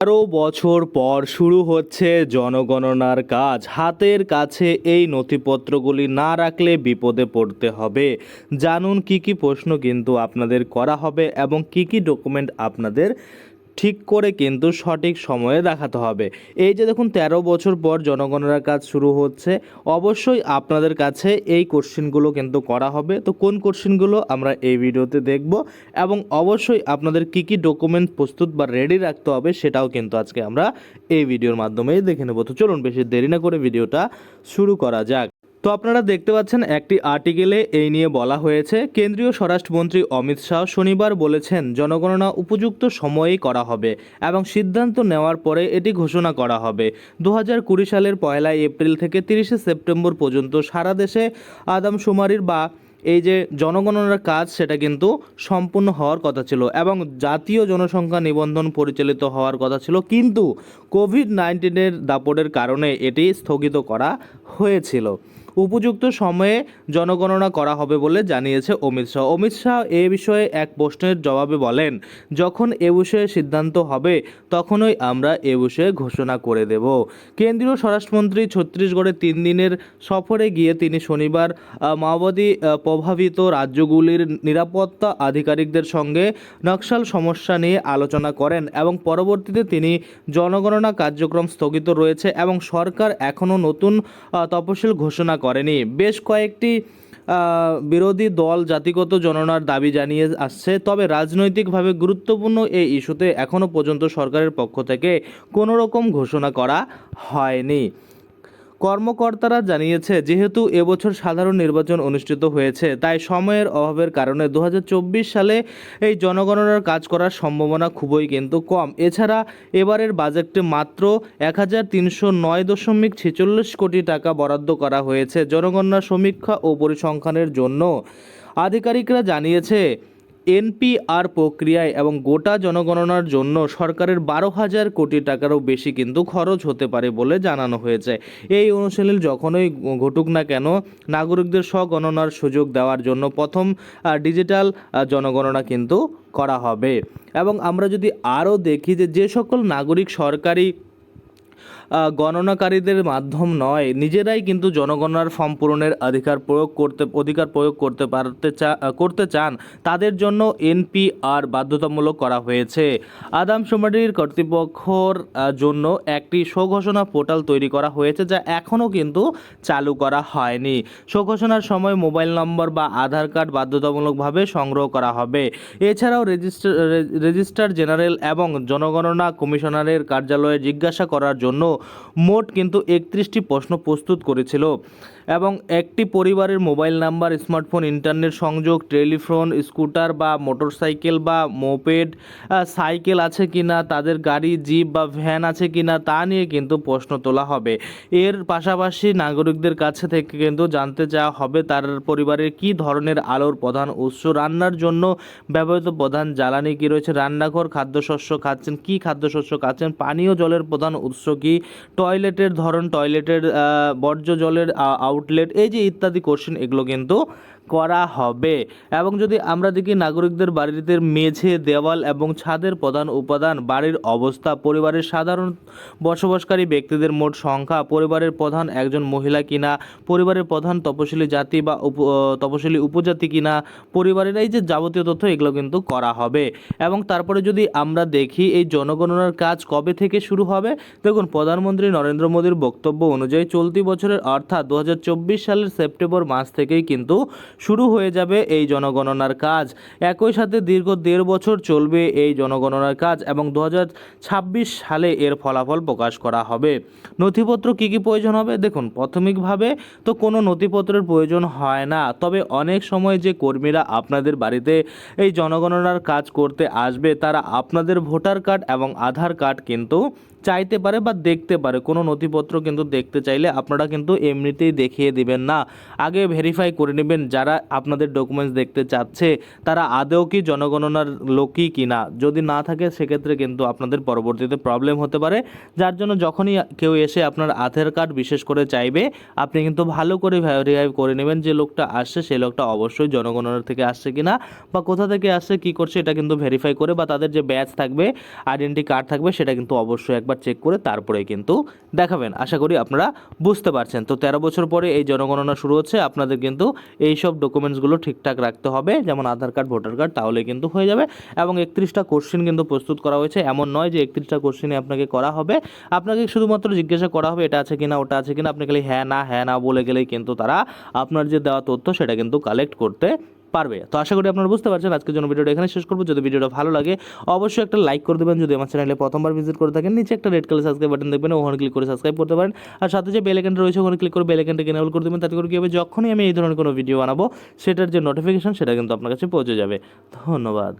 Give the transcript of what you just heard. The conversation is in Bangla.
তেরো বছর পর শুরু হচ্ছে জনগণনার কাজ। হাতের কাছে এই নথিপত্রগুলি না রাখলে বিপদে পড়তে হবে। জানুন কি কি প্রশ্ন কিন্তু আপনাদের করা হবে এবং কি কি ডকুমেন্ট আপনাদের ঠিক করে কিন্তু সঠিক সময়ে দেখাতে হবে। এই যে দেখুন, তেরো বছর পর জনগণনার কাজ শুরু হচ্ছে। অবশ্যই আপনাদের কাছে এই কোশ্চেনগুলো কিন্তু করা হবে। তো কোন কোশ্চেনগুলো আমরা এই ভিডিওতে দেখব এবং অবশ্যই আপনাদের কি কি ডকুমেন্ট প্রস্তুত বা রেডি রাখতে হবে সেটাও কিন্তু আজকে আমরা এই ভিডিওর মাধ্যমেই দেখে নেব। তো চলুন, বেশি দেরি না করে ভিডিওটা শুরু করা যাক। তো আপনারা দেখতে পাচ্ছেন একটি আর্টিকেলে এই নিয়ে বলা হয়েছে, কেন্দ্রীয় স্বরাষ্ট্রমন্ত্রী অমিত শাহ শনিবার বলেছেন, জনগণনা উপযুক্ত সময়েই করা হবে এবং সিদ্ধান্ত নেওয়ার পরে এটি ঘোষণা করা হবে। দু সালের পয়লা এপ্রিল থেকে তিরিশে সেপ্টেম্বর পর্যন্ত সারা দেশে আদমশুমারির বা এই যে জনগণনার কাজ, সেটা কিন্তু সম্পূর্ণ হওয়ার কথা ছিল এবং জাতীয় জনসংখ্যা নিবন্ধন পরিচালিত হওয়ার কথা ছিল। কিন্তু কোভিড নাইন্টিনের দাপটের কারণে এটি স্থগিত করা হয়েছিল। উপযুক্ত সময়ে জনগণনা করা হবে বলে জানিয়েছে অমিত শাহ। অমিত শাহ এ বিষয়ে এক প্রশ্নের জবাবে বলেন, যখন এ বিষয়ে সিদ্ধান্ত হবে, তখনই আমরা এ বিষয়ে ঘোষণা করে দেব। কেন্দ্রীয় স্বরাষ্ট্রমন্ত্রী ছত্তিশগড়ে তিন দিনের সফরে গিয়ে তিনি শনিবার মাওবাদী প্রভাবিত রাজ্যগুলির নিরাপত্তা আধিকারিকদের সঙ্গে নকশাল সমস্যা নিয়ে আলোচনা করেন এবং পরবর্তীতে তিনি জনগণনা কার্যক্রম স্থগিত রয়েছে এবং সরকার এখনও নতুন তফসিল ঘোষণা করেনি। বেশ কয়েকটি বিরোধী দল জাতিগত জননার দাবি জানিয়ে আসছে, তবে রাজনৈতিকভাবে গুরুত্বপূর্ণ এই ইস্যুতে এখনও পর্যন্ত সরকারের পক্ষ থেকে কোনো রকম ঘোষণা করা হয়নি। কর্মকর্তারা জানিয়েছে, যেহেতু এবছর সাধারণ নির্বাচন অনুষ্ঠিত হয়েছে, তাই সময়ের অভাবের কারণে দু হাজার চব্বিশ সালে এই জনগণনার কাজ করার সম্ভাবনা খুবই কিন্তু কম। এছাড়া এবারের বাজেটে মাত্র এক হাজার তিনশো নয় দশমিক ছেচল্লিশ কোটি টাকা বরাদ্দ করা হয়েছে জনগণনা সমীক্ষা ও পরিসংখ্যানের জন্য। আধিকারিকরা জানিয়েছে এনপিআর প্রক্রিয়ায় এবং গোটা জনগণনার জন্য সরকারের বারো হাজার কোটি টাকারও বেশি কিন্তু খরচ হতে পারে বলে জানানো হয়েছে। এই অনুশীলন যখনই ঘটুক না কেন, নাগরিকদের স্বগণনার সুযোগ দেওয়ার জন্য প্রথম ডিজিটাল জনগণনা কিন্তু করা হবে। এবং আমরা যদি আরও দেখি যে যে সকল নাগরিক সরকারি গণনাকারীদের মাধ্যম নয়, নিজেরাই কিন্তু জনগণনার ফর্ম পূরণের অধিকার প্রয়োগ করতে, অধিকার প্রয়োগ করতে পারতে চা করতে চান, তাদের জন্য এনপিআর বাধ্যতামূলক করা হয়েছে। আদামশুমারির কর্তৃপক্ষর জন্য একটি স্বঘোষণা পোর্টাল তৈরি করা হয়েছে, যা এখনও কিন্তু চালু করা হয়নি। স্বঘোষণার সময় মোবাইল নম্বর বা আধার কার্ড বাধ্যতামূলকভাবে সংগ্রহ করা হবে। এছাড়াও রেজিস্টার রেজিস্ট্রার জেনারেল এবং জনগণনা কমিশনারের কার্যালয়ে জিজ্ঞাসা করার জন্য মোট কিন্তু একত্রিশটি প্রশ্ন প্রস্তুত করেছিল। এবং একটি পরিবারের মোবাইল নাম্বার, স্মার্টফোন, ইন্টারনেট সংযোগ, টেলিফোন, স্কুটার বা মোটরসাইকেল বা মোপেড সাইকেল আছে কিনা, তাদের গাড়ি, জিপ বা ভ্যান আছে কিনা, তা নিয়ে কিন্তু প্রশ্ন তোলা হবে। এর পাশাপাশি নাগরিকদের কাছে থেকে কিন্তু জানতে চাওয়া হবে, তার পরিবারের কি ধরনের আলোর প্রধান উৎস, রান্নার জন্য ব্যবহৃত প্রধান জ্বালানি কী রয়েছে, রান্নাঘর, খাদ্যশস্য খাচ্ছেন, কি খাদ্যশস্য খাচ্ছেন, পানীয় জলের প্রধান উৎস কি টয়লেটের ধরন টয়লেটের বর্জ্য জলের আউটলেট এই যে ইত্যাদি কোশ্চেন এগুলো কিন্তু করা হবে। এবং যদি আমরা দেখি নাগরিকদের বাড়িতে মেঝে, দেওয়াল এবং ছাদের প্রধান উপাদান, বাড়ির অবস্থা, পরিবারের সাধারণ বসবাসকারী ব্যক্তিদের মোট সংখ্যা, পরিবারের প্রধান একজন মহিলা কিনা, পরিবারের প্রধান তপশিলি জাতি বা তপশিলি উপজাতি কিনা, পরিবারের এই যে যাবতীয় তথ্য, এগুলো কিন্তু করা হবে। এবং তারপরে যদি আমরা দেখি এই জনগণনার কাজ কবে থেকে শুরু হবে, দেখুন প্রধানমন্ত্রী নরেন্দ্র মোদীর বক্তব্য অনুযায়ী চলতি বছরের অর্থাৎ দু হাজার চব্বিশ সালের সেপ্টেম্বর মাস থেকেই কিন্তু শুরু হয়ে যাবে এই জনগণনার কাজ। একই সাথে দীর্ঘ দেড় বছর চলবে এই জনগণনার কাজ এবং দু হাজার ছাব্বিশ সালে এর ফলাফল প্রকাশ করা হবে। নথিপত্র কী কী প্রয়োজন হবে? দেখুন, প্রাথমিকভাবে তো কোনো নথিপত্রের প্রয়োজন হয় না। তবে অনেক সময় যে কর্মীরা আপনাদের বাড়িতে এই জনগণনার কাজ করতে আসবে, তারা আপনাদের ভোটার কার্ড এবং আধার কার্ড কিন্তু চাইতে পারে বা দেখতে পারে। কোনো নথিপত্র কিন্তু দেখতে চাইলে আপনারা কিন্তু এমনিতেই দেখিয়ে দিবেন না। আগে ভেরিফাই করে নেবেন যারা আপনাদের ডকুমেন্টস দেখতে চাচ্ছে, তারা আদৌ কি জনগণনার লোকই কিনা। যদি না থাকে, সেক্ষেত্রে কিন্তু আপনাদের পরবর্তীতে প্রবলেম হতে পারে। যার জন্য যখনই কেউ এসে আপনার আধার কার্ড বিশেষ করে চাইবে, আপনি কিন্তু ভালো করে ভেরিফাই করে নেবেন যে লোকটা আসছে সেই লোকটা অবশ্যই জনগণনার থেকে আসছে কি না বা কোথা থেকে আসছে, কী করছে, এটা কিন্তু ভেরিফাই করে বা তাদের যে ব্যাচ থাকবে আইডেন্টি কার্ড থাকবে, সেটা কিন্তু অবশ্যই একবার চেক করে তারপরে কিন্তু দেখাবেন। আশা করি আপনারা বুঝতে পারছেন। তো তেরো বছর পরে এই জনগণনা শুরু হচ্ছে। আপনাদের কিন্তু এই সব ডকুমেন্টসগুলো ঠিকঠাক রাখতে হবে। যেমন আধার কার্ড, ভোটার কার্ড তাহলে কিন্তু হয়ে যাবে। এবং একত্রিশটা কোশ্চেন কিন্তু প্রস্তুত করা হয়েছে। এমন নয় যে একত্রিশটা কোশ্চেনে আপনাকে করা হবে। আপনাকে শুধুমাত্র জিজ্ঞাসা করা হবে, এটা আছে কিনা, ওটা আছে কিনা। আপনি খালি হ্যাঁ না হ্যাঁ না বলে গেলেই কিন্তু তারা আপনার যে দেওয়া তথ্য, সেটা কিন্তু কালেক্ট করতে পারবে। তো আশা করি আপনারা বুঝতে পারছেন, আজকের জন্য ভিডিওটা এখানে শেষ করব। যদি ভিডিওটা ভালো লাগে, অবশ্যই একটা লাইক করে দেবেন। যদি আমার চ্যানেলে প্রথমবার ভিজিট করে থাকেন, নিচে একটা রেড কালার সাবস্ক্রাইব বাটন দেখবেন, ওখানে ক্লিক করে সাবস্ক্রাইব করতে পারেন। আর সাথে যে বেল আইকনটা রয়েছে, ওখানে ক্লিক করে বেল আইকনটা এনেবল করে দেবেন। তাতে করে কী হবে? যখনই আমি এই ধরনের কোনো ভিডিও বানাবো, সেটার যে নোটিফিকেশন সেটা কিন্তু আপনার কাছে পৌঁছে যাবে। ধন্যবাদ।